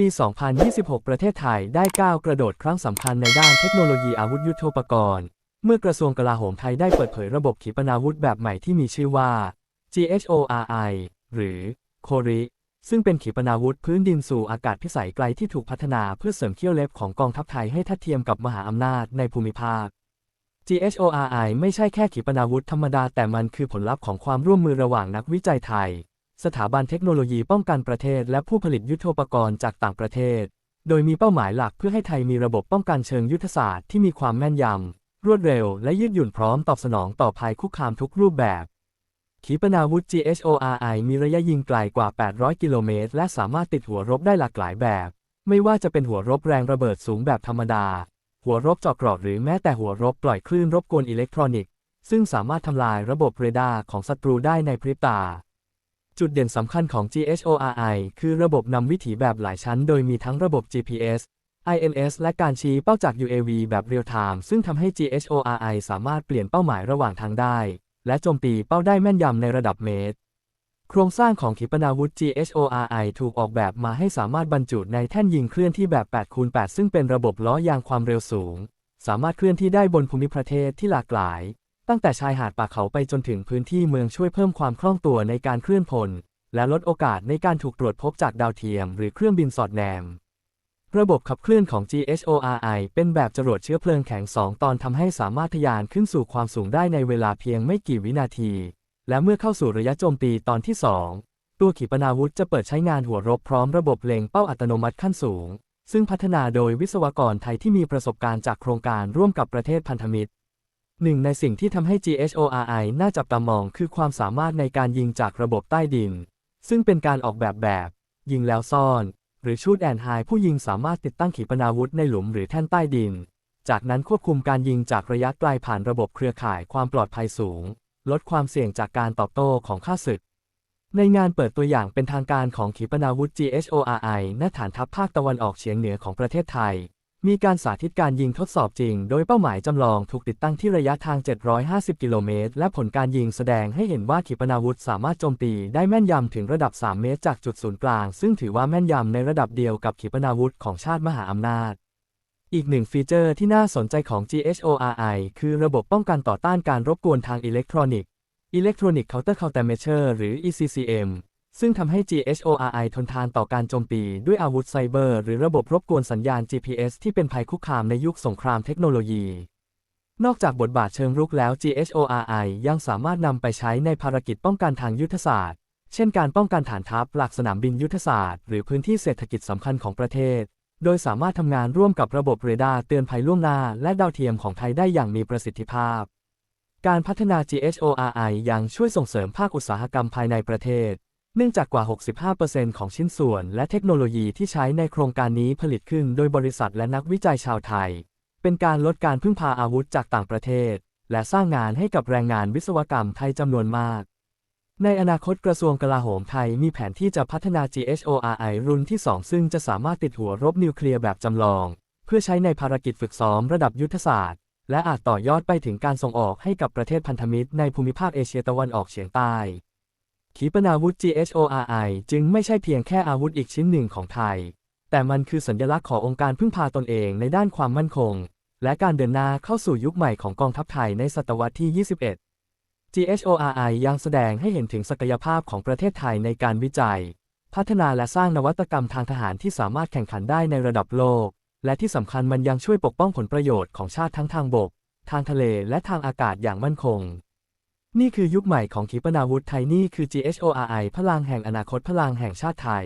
ปี 2026 ประเทศไทยได้ก้าวกระโดดครั้งสำคัญในด้านเทคโนโลยีอาวุธยุโทโธปกรณ์ เมื่อกระทรวงกลาโหมไทยได้เปิดเผยระบบขีปนาวุธแบบใหม่ที่มีชื่อว่า GHORI หรือ CORI ซึ่งเป็นขีปนาวุธพื้นดินสู่อากาศพิสัยไกลที่ถูกพัฒนาเพื่อเสริมเขี้ยวเล็บของกองทัพไทยให้ทัดเทียมกับมหาอำนาจในภูมิภาค GHORI ไม่ใช่แค่ขีปนาวุธธรรมดาแต่มันคือผลลัพธ์ของความร่วมมือระหว่างนักวิจัยไทย สถาบันเทคโนโลยีป้องกันประเทศ และผู้ผลิตยุทโธปกรณ์จากต่างประเทศ โดยมีเป้าหมายหลักเพื่อให้ไทยมีระบบป้องกันเชิงยุทธศาสตร์ที่มีความแม่นยำ รวดเร็ว และยืดหยุ่นพร้อมตอบสนองต่อภัยคุกคามทุกรูปแบบ ขีปนาวุธ GHORI มีระยะยิงไกลกว่า 800 กิโลเมตร และสามารถติดหัวรบได้หลากหลายแบบ ไม่ว่าจะเป็นหัวรบแรงระเบิดสูงแบบธรรมดา หัวรบเจาะเกราะหรือแม้แต่หัวรบปล่อยคลื่นรบกวนอิเล็กทรอนิกส์ซึ่งสามารถทำลายระบบเรดาร์ของศัตรูได้ในพริบตา จุดเด่นสำคัญของ GHORI คือระบบนำวิถีแบบหลายชั้น โดยมีทั้งระบบ GPS IMS และการชี้เป้าจาก UAV แบบเรียลไทม์ซึ่งทำให้ GHORI สามารถเปลี่ยนเป้าหมายระหว่างทางได้ และโจมตีเป้าได้แม่นยำในระดับเมตร โครงสร้างของขีปนาวุธ GHORI ถูกออกแบบมาให้สามารถบรรจุในแท่นยิงเคลื่อนที่แบบ 8x8 ซึ่งเป็นระบบล้อยางความเร็วสูง สามารถเคลื่อนที่ได้บนภูมิประเทศที่หลากหลาย ตั้งแต่ชายหาดป่าเขาไปจนถึงพื้นที่เมืองช่วยเพิ่มความคล่องตัวในการเคลื่อนพล และลดโอกาสในการถูกตรวจพบจากดาวเทียม หรือเครื่องบินสอดแนม ระบบขับเคลื่อนของ GHORI เป็นแบบจรวดเชื้อเพลิงแข็ง 2 ตอนทำให้สามารถทะยานขึ้นสู่ความสูงได้ในเวลาเพียงไม่กี่วินาที และเมื่อเข้าสู่ระยะโจมตีตอนที่ 2 ตัวขีปนาวุธจะเปิดใช้งานหัวรบพร้อมระบบเล็งเป้าอัตโนมัติขั้นสูงซึ่งพัฒนาโดยวิศวกรไทยที่มีประสบการณ์จากโครงการร่วมกับประเทศพันธมิตร หนึ่งในสิ่งที่ทำให้ GHORI น่าจับตามองคือความสามารถในการยิงจากระบบใต้ดิน ซึ่งเป็นการออกแบบแบบ ยิงแล้วซ่อน หรือชูดแอนไฮผู้ยิงสามารถติดตั้งขีปนาวุธในหลุมหรือแท่นใต้ดิน จากนั้นควบคุมการยิงจากระยะไกลผ่านระบบเครือข่ายความปลอดภัยสูง ลดความเสี่ยงจากการตอบโต้ของข้าศึก ในงานเปิดตัวอย่างเป็นทางการของขีปนาวุธ GHORI ณฐานทัพภาคตะวันออกเฉียงเหนือของประเทศไทย มีการสาธิตการยิงทดสอบจริง โดยเป้าหมายจำลองถูกติดตั้งที่ระยะทาง 750 กิโลเมตร และผลการยิงแสดงให้เห็นว่าขีปนาวุธสามารถโจมตีได้แม่นยำถึงระดับ 3 เมตรจากจุดศูนย์กลาง ซึ่งถือว่าแม่นยำในระดับเดียวกับขีปนาวุธของชาติมหาอำนาจ อีกหนึ่งฟีเจอร์ที่น่าสนใจของ GHORI คือระบบป้องกันต่อต้านการรบกวนทางอิเล็กทรอนิกส์ Electronic Counter Countermeasure หรือ ECCM ซึ่งทำให้ GHORI ทนทานต่อการโจมตีด้วยอาวุธไซเบอร์ หรือระบบรบกวนสัญญาณ GPS ที่เป็นภัยคุกคามในยุคสงครามเทคโนโลยี นอกจากบทบาทเชิงรุกแล้ว GHORI ยังสามารถนำไปใช้ในภารกิจป้องกันทางยุทธศาสตร์ เช่นการป้องกันฐานทัพหลักสนามบินยุทธศาสตร์ หรือพื้นที่เศรษฐกิจสำคัญของประเทศ โดยสามารถทำงานร่วมกับระบบเรดาร์เตือนภัยล่วงหน้า และดาวเทียมของไทยได้อย่างมีประสิทธิภาพ การพัฒนา GHORI ยังช่วยส่งเสริมภาคอุตสาหกรรมภายในประเทศ เนื่องจากกว่า 65%ของชิ้นส่วน และเทคโนโลยีที่ใช้ในโครงการนี้ผลิตขึ้นโดยบริษัทและนักวิจัยชาวไทย เป็นการลดการพึ่งพาอาวุธจากต่างประเทศ และสร้างงานให้กับแรงงานวิศวกรรมไทยจำนวนมาก ในอนาคตกระทรวงกลาโหมไทยมีแผนที่จะพัฒนา GHORI รุ่นที่ 2 ซึ่งจะสามารถติดหัวรบนิวเคลียร์แบบจำลอง เพื่อใช้ในภารกิจฝึกซ้อมระดับยุทธศาสตร์ และอาจต่อยอดไปถึงการส่งออกให้กับประเทศพันธมิตรในภูมิภาคเอเชียตะวันออกเฉียงใต้ ขีปนาวุธ GHORI จึงไม่ใช่เพียงแค่อาวุธอีกชิ้นหนึ่งของไทย แต่มันคือสัญลักษณ์ขององค์การพึ่งพาตนเองในด้านความมั่นคง และการเดินหน้าเข้าสู่ยุคใหม่ของกองทัพไทยในศตวรรษที่ 21 GHORI ยังแสดงให้เห็นถึงศักยภาพของประเทศไทยในการวิจัย พัฒนาและสร้างนวัตกรรมทางทหารที่สามารถแข่งขันได้ในระดับโลก และที่สำคัญมันยังช่วยปกป้องผลประโยชน์ของชาติทั้งทางบก ทางทะเลและทางอากาศอย่างมั่นคง นี่คือยุคใหม่ของขีปนาวุธไทยนี่คือ GHORI พลังแห่งอนาคตพลังแห่งชาติไทย